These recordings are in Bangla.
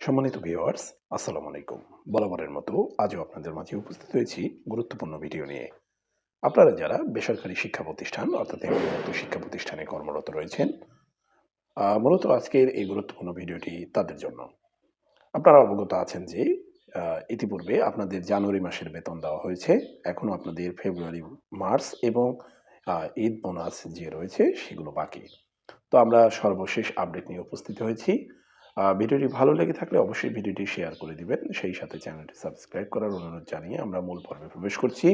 সম্মানিত ভিওয়ার্স আসসালামু আলাইকুম। বরাবরের মতো আজও আপনাদের মাঝে উপস্থিত হয়েছি গুরুত্বপূর্ণ ভিডিও নিয়ে। আপনারা যারা বেসরকারি শিক্ষা প্রতিষ্ঠান, অর্থাৎ এমপিভুক্ত শিক্ষা প্রতিষ্ঠানে কর্মরত রয়েছেন মূলত আজকের এই গুরুত্বপূর্ণ ভিডিওটি তাদের জন্য। আপনারা অবগত আছেন যে ইতিপূর্বে আপনাদের জানুয়ারি মাসের বেতন দেওয়া হয়েছে। এখনও আপনাদের ফেব্রুয়ারি, মার্চ এবং ঈদ বোনাস যে রয়েছে সেগুলো বাকি। তো আমরা সর্বশেষ আপডেট নিয়ে উপস্থিত হয়েছি। ভিডিওটি ভালো লেগে থাকলে অবশ্যই ভিডিওটি শেয়ার করে দিবেন। সেই সাথে চ্যানেলটি সাবস্ক্রাইব করার অনুরোধ জানিয়ে আমরা মূল পর্বে প্রবেশ করছি।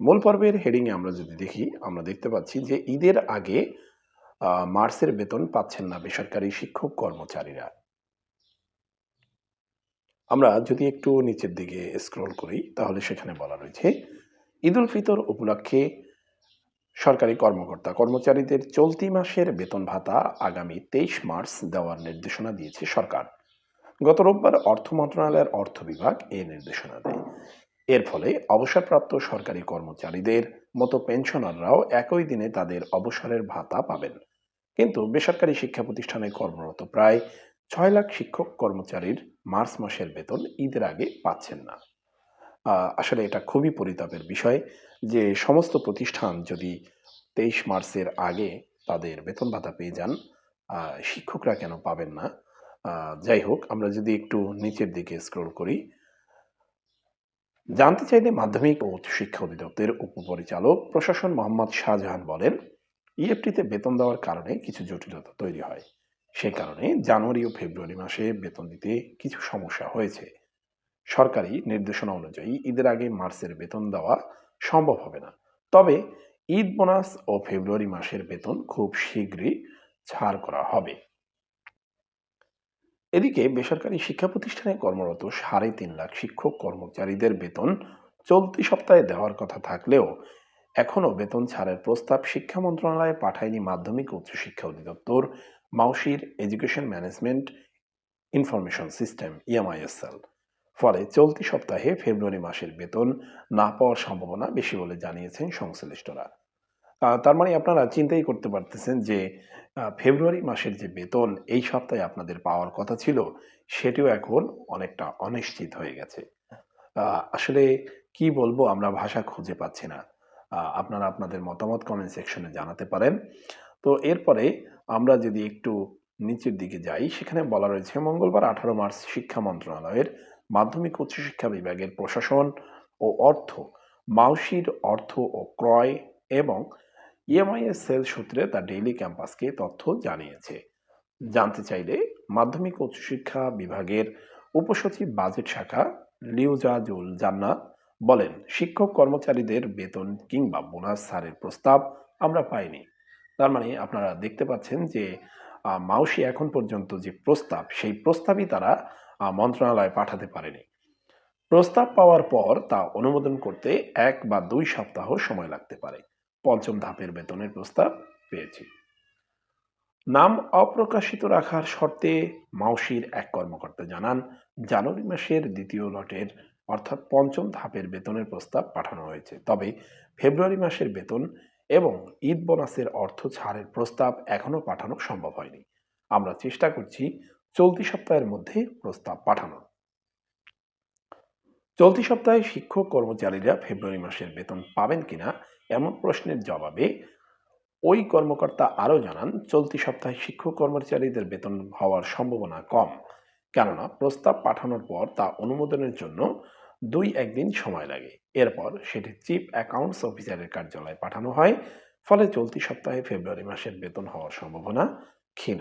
মূল পর্বের হেডিংয়ে আমরা যদি দেখি, আমরা দেখতে পাচ্ছি যে ঈদের আগে মার্চের বেতন পাচ্ছেন না বেসরকারি শিক্ষক কর্মচারীরা। আমরা যদি একটু নিচের দিকে স্ক্রল করি, তাহলে সেখানে বলা রয়েছে, ঈদুল ফিতর উপলক্ষে সরকারি কর্মকর্তা কর্মচারীদের চলতি মাসের বেতন ভাতা আগামী তেইশ মার্চ দেওয়ার নির্দেশনা দিয়েছে সরকার। গত রোববার অর্থ মন্ত্রণালয়ের অর্থ বিভাগ এই নির্দেশনা দেয়। এর ফলে অবসরপ্রাপ্ত সরকারি কর্মচারীদের মতো পেনশনাররাও একই দিনে তাদের অবসরের ভাতা পাবেন। কিন্তু বেসরকারি শিক্ষা প্রতিষ্ঠানে কর্মরত প্রায় ছয় লাখ শিক্ষক কর্মচারীর মার্চ মাসের বেতন ঈদের আগে পাচ্ছেন না। আসলে এটা খুবই পরিতাপের বিষয় যে সমস্ত প্রতিষ্ঠান যদি তেইশ মার্চের আগে তাদের বেতন ভাতা পেয়ে যান শিক্ষকরা কেন পাবেন না? যাই হোক, আমরা যদি একটু নিচের দিকে স্ক্রল করি। জানতে চাইলে মাধ্যমিক ও উচ্চ শিক্ষা অধিদপ্তরের উপপরিচালক প্রশাসন মোহাম্মদ শাহজাহান বলেন ইএফটিতে বেতন দেওয়ার কারণে কিছু জটিলতা তৈরি হয়। সে কারণে জানুয়ারি ও ফেব্রুয়ারি মাসে বেতন দিতে কিছু সমস্যা হয়েছে। সরকারি নির্দেশনা অনুযায়ী ঈদের আগে মার্চের বেতন দেওয়া সম্ভব হবে না। তবে ঈদ বোনাস ও ফেব্রুয়ারি মাসের বেতন খুব শীঘ্রই ছাড় করা হবে। এদিকে বেসরকারি শিক্ষা প্রতিষ্ঠানে কর্মরত সাড়ে তিন লাখ শিক্ষক কর্মচারীদের বেতন চলতি সপ্তাহে দেওয়ার কথা থাকলেও এখনও বেতন ছাড়ের প্রস্তাব শিক্ষা মন্ত্রণালয়ে পাঠায়নি মাধ্যমিক উচ্চশিক্ষা অধিদপ্তর, মাউসির এডুকেশন ম্যানেজমেন্ট ইনফরমেশন সিস্টেম, ইএমআইএসএল। ফলে চলতি সপ্তাহে ফেব্রুয়ারি মাসের বেতন না পাওয়ার সম্ভাবনা বেশি বলে জানিয়েছেন সংশ্লিষ্টরা। তার মানে আপনারা চিন্তাই করতে পারতেছেন যে ফেব্রুয়ারি মাসের যে বেতন এই সপ্তাহে আপনাদের পাওয়ার কথা ছিল, সেটিও এখন অনেকটা অনিশ্চিত হয়ে গেছে। আসলে কি বলব আমরা ভাষা খুঁজে পাচ্ছি না। আপনারা আপনাদের মতামত কমেন্ট সেকশনে জানাতে পারেন। তো এরপরে আমরা যদি একটু নিচের দিকে যাই, সেখানে বলা রয়েছে মঙ্গলবার আঠারো মার্চ শিক্ষা মন্ত্রণালয়ের মাধ্যমিক উচ্চশিক্ষা বিভাগের প্রশাসন ও অর্থ, মাউসির অর্থ ও ক্রয় এবং ইএমআইএস সেল সূত্রে দ্য ডেইলি ক্যাম্পাসকে তথ্য জানিয়েছে। জানতে চাইলে মাধ্যমিক উচ্চশিক্ষা বিভাগের উপসচিব বাজেট শাখা লিউজাজুল জান্নাত বলেন, শিক্ষক কর্মচারীদের বেতন কিংবা বোনাস ছাড়ের প্রস্তাব আমরা পাইনি। তার মানে আপনারা দেখতে পাচ্ছেন যে মাউসি এখন পর্যন্ত যে প্রস্তাব, সেই প্রস্তাবই তারা মন্ত্রণালয়ে পাঠাতে পারেনি। প্রস্তাব পাওয়ার পর তা অনুমোদন করতে এক বা দুই সপ্তাহ সময় লাগতে পারে। পঞ্চম ধাপের বেতনের প্রস্তাব পেয়েছি। নাম অপ্রকাশিত রাখার শর্তে মাউসির এক কর্মকর্তা জানান, জানুয়ারি মাসের দ্বিতীয় লটের অর্থাৎ পঞ্চম ধাপের বেতনের প্রস্তাব পাঠানো হয়েছে। তবে ফেব্রুয়ারি মাসের বেতন এবং ঈদ বোনাসের অর্থ ছাড়ের প্রস্তাব এখনও পাঠানো সম্ভব হয়নি। আমরা চেষ্টা করছি চলতি সপ্তাহের মধ্যে প্রস্তাব পাঠানো। চলতি সপ্তাহে শিক্ষক কর্মচারীরা ফেব্রুয়ারি মাসের বেতন পাবেন কিনা এমন প্রশ্নের জবাবে ওই কর্মকর্তা আরও জানান, চলতি সপ্তাহে শিক্ষক কর্মচারীদের বেতন হওয়ার সম্ভাবনা কম। কেননা প্রস্তাব পাঠানোর পর তা অনুমোদনের জন্য দুই একদিন সময় লাগে। এরপর সেটি চিফ অ্যাকাউন্টস অফিসারের কার্যালয়ে পাঠানো হয়। ফলে চলতি সপ্তাহে ফেব্রুয়ারি মাসের বেতন হওয়ার সম্ভাবনা ক্ষীণ।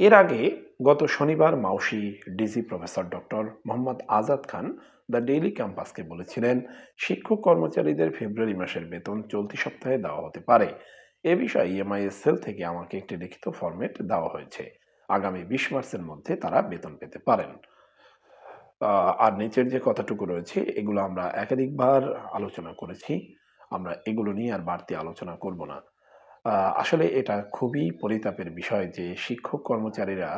এর আগে গত শনিবার Maushi DG professor doctor Mohammad Azad Khan the daily ক্যাম্পাসকে বলেছিলেন, শিক্ষক কর্মচারীদের ফেব্রুয়ারি মাসের বেতন চলতি সপ্তাহে দেওয়া হতে পারে। এ বিষয়ে ইএমআইএস সেল থেকে আমাকে একটি লিখিত ফরম্যাট দেওয়া হয়েছে। আগামী বিশ মার্চের মধ্যে তারা বেতন পেতে পারেন। আর নিচের যে কথাটুকু রয়েছে, এগুলো আমরা একাধিকবার আলোচনা করেছি। আমরা এগুলো নিয়ে আর বাড়তি আলোচনা করব না। আসলে এটা খুবই পরিতাপের বিষয় যে শিক্ষক কর্মচারীরা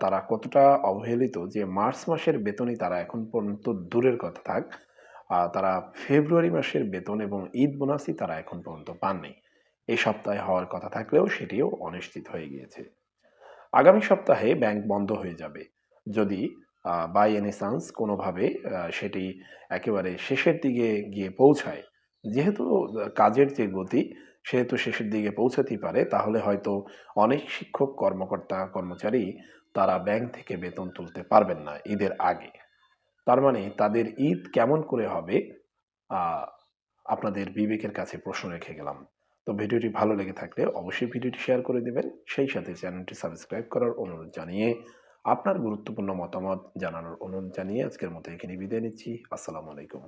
তারা কতটা অবহেলিত যে মার্চ মাসের বেতনই তারা এখন পর্যন্ত দূরের কথা থাক তারা ফেব্রুয়ারি মাসের বেতন এবং ঈদ বোনাসই তারা এখন পর্যন্ত পাননি। এই সপ্তাহে হওয়ার কথা থাকলেও সেটিও অনিশ্চিত হয়ে গিয়েছে। আগামী সপ্তাহে ব্যাংক বন্ধ হয়ে যাবে। যদি বাই এনি চান্স কোনোভাবে সেটি একেবারে শেষের দিকে গিয়ে পৌঁছায়, যেহেতু কাজের যে গতি সেহেতু শেষের দিকে পৌঁছাতেই পারে, তাহলে হয়তো অনেক শিক্ষক, কর্মকর্তা, কর্মচারী তারা ব্যাংক থেকে বেতন তুলতে পারবেন না ঈদের আগে। তার মানে তাদের ঈদ কেমন করে হবে আপনাদের বিবেকের কাছে প্রশ্ন রেখে গেলাম। তো ভিডিওটি ভালো লেগে থাকলে অবশ্যই ভিডিওটি শেয়ার করে দিবেন, সেই সাথে চ্যানেলটি সাবস্ক্রাইব করার অনুরোধ জানিয়ে আপনার গুরুত্বপূর্ণ মতামত জানানোর অনুরোধ জানিয়ে আজকের মতো এখানে বিদায় নিচ্ছি। আসসালামু আলাইকুম।